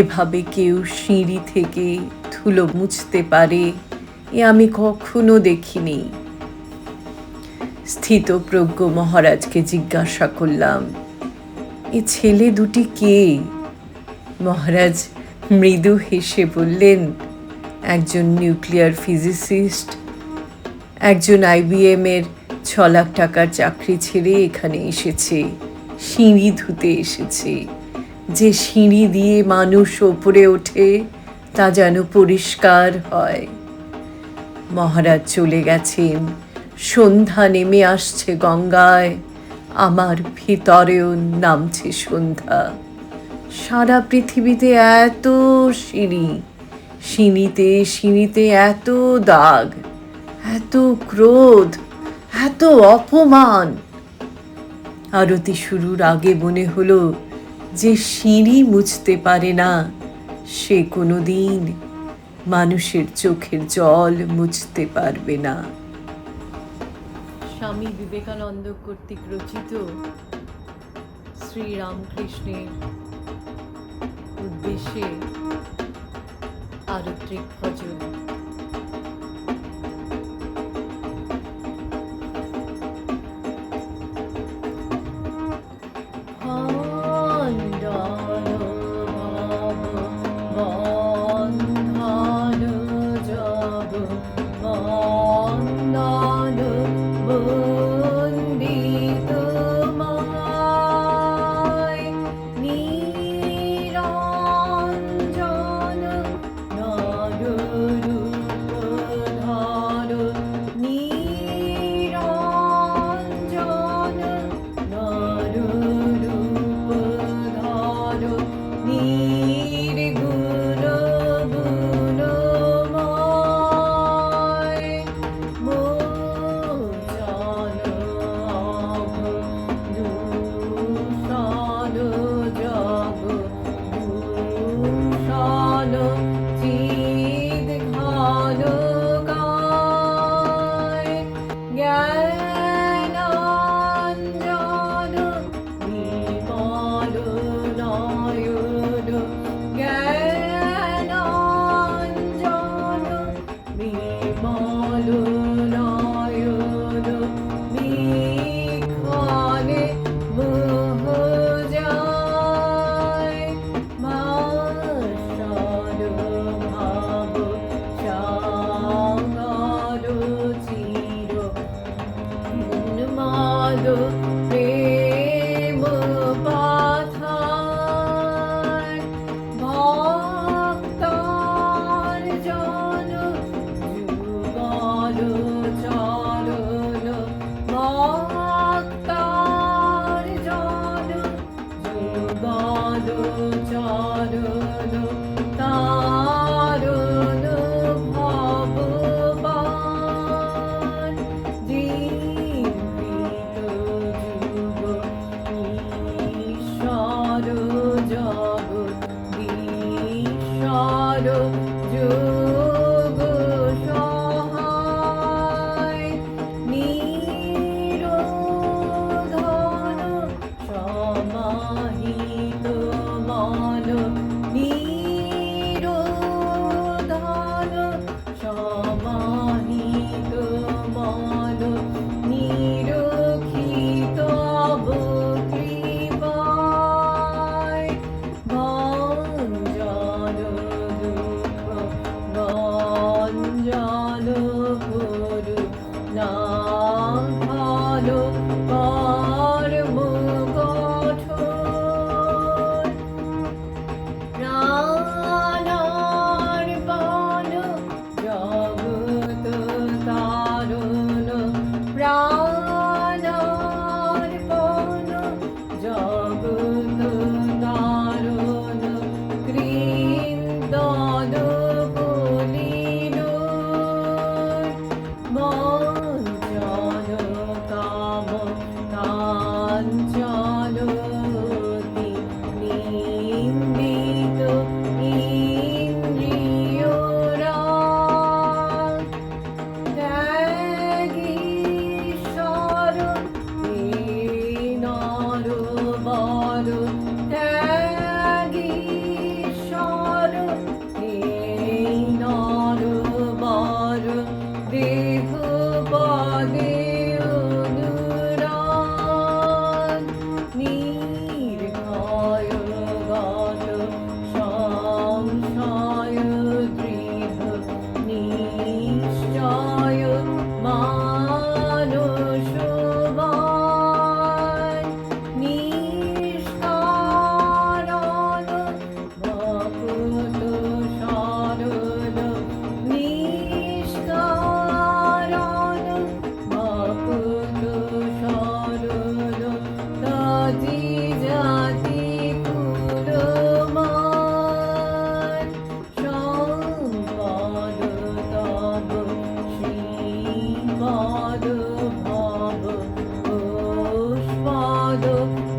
এভাবে কেউ সিঁড়ি থেকে ধুলো মুছতে পারে, এ আমি কখনো দেখিনি। স্থিতপ্রজ্ঞ মহারাজকে জিজ্ঞাসা করলাম, এ ছেলে দুটি কে? মহারাজ মৃদু হেসে বললেন, একজন নিউক্লিয়ার ফিজিসিস্ট, একজন আইবিএম এর ছ লাখ টাকার চাকরি ছেড়ে এখানে এসেছে, সিঁড়ি ধুতে এসেছে। যে সিঁড়ি দিয়ে মানুষ ওপরে ওঠে, তা যেন পরিষ্কার হয়। মহারাজ চলে গেছেন। সন্ধ্যা নেমে আসছে গঙ্গায়। আমার ভিতরেও নামছে সন্ধ্যা। সারা পৃথিবীতে এত সিঁড়ি, সিঁড়িতে সিঁড়িতে এত দাগ, এত ক্রোধ, এত অপমান। আরতি শুরুর আগে মনে হলো যে সিঁড়ি মুছতে পারে না, সে কোনো দিন মানুষের চোখের জল মুছতে পারবে না। স্বামী বিবেকানন্দ কর্তৃক রচিত শ্রীরামকৃষ্ণের উদ্দেশ্যে আরত্রিক ভজন। me. know.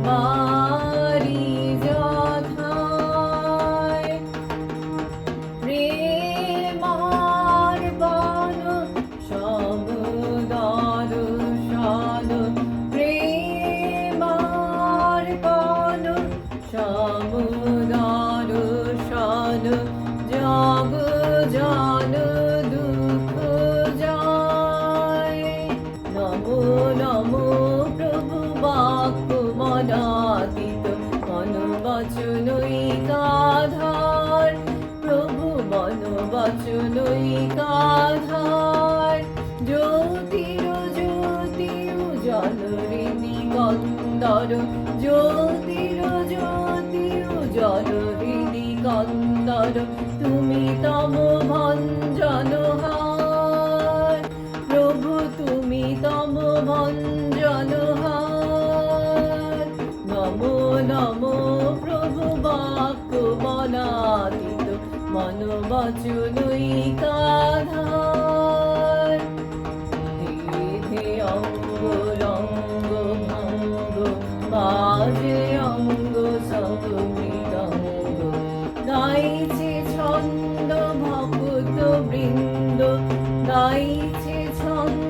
আমারি ব্যথায় প্রেমার বন সব দর্শন। প্রেমার বন সব বচনৈকাধার দেহে অঙ্গ রঙ্গ ভঙ্গ, বাজে অঙ্গ সব মৃদঙ্গ গাইছে ছন্দ ভক্ত বৃন্দ, গাইছে ছন্দ